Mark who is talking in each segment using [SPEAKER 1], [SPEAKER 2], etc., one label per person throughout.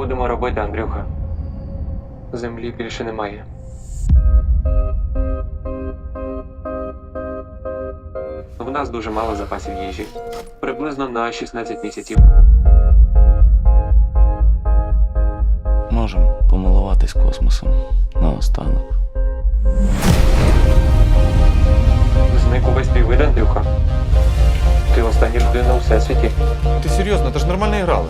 [SPEAKER 1] будемо робити, Андрюха? Землі більше немає. В нас дуже мало запасів їжі. Приблизно на 16 місяців.
[SPEAKER 2] Можемо помилуватись космосом наостанок.
[SPEAKER 1] Зник увесь твій вид, Андрюха. Ти остання людина у всесвіті.
[SPEAKER 3] Ти серйозно, це ж нормально грали.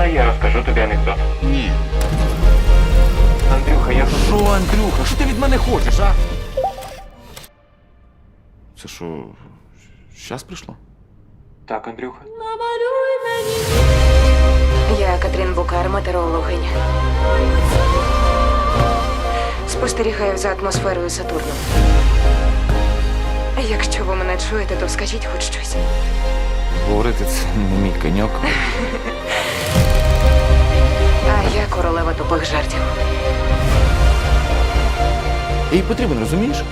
[SPEAKER 1] Можна я розкажу тобі анекдот?
[SPEAKER 2] Ні.
[SPEAKER 1] Андрюха, я
[SPEAKER 3] Що, Андрюха, що ти від мене хочеш, а? Це що, щас прийшло?
[SPEAKER 1] Так, Андрюха.
[SPEAKER 4] Я Катрін Букар, метеорологиня. Спостерігаю за атмосферою Сатурну. Якщо ви мене чуєте, то скажіть хоч щось.
[SPEAKER 3] Говорити це не мій коньок.
[SPEAKER 4] тупих.
[SPEAKER 3] Їй потрібен, розумієш?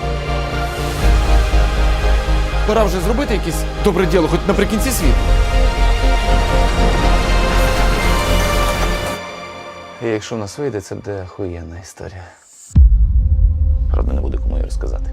[SPEAKER 3] Пора вже зробити якесь добре діло, хоч наприкінці світу.
[SPEAKER 2] І якщо в нас вийде, це буде охуєнна історія. Правда, не буде кому її розказати.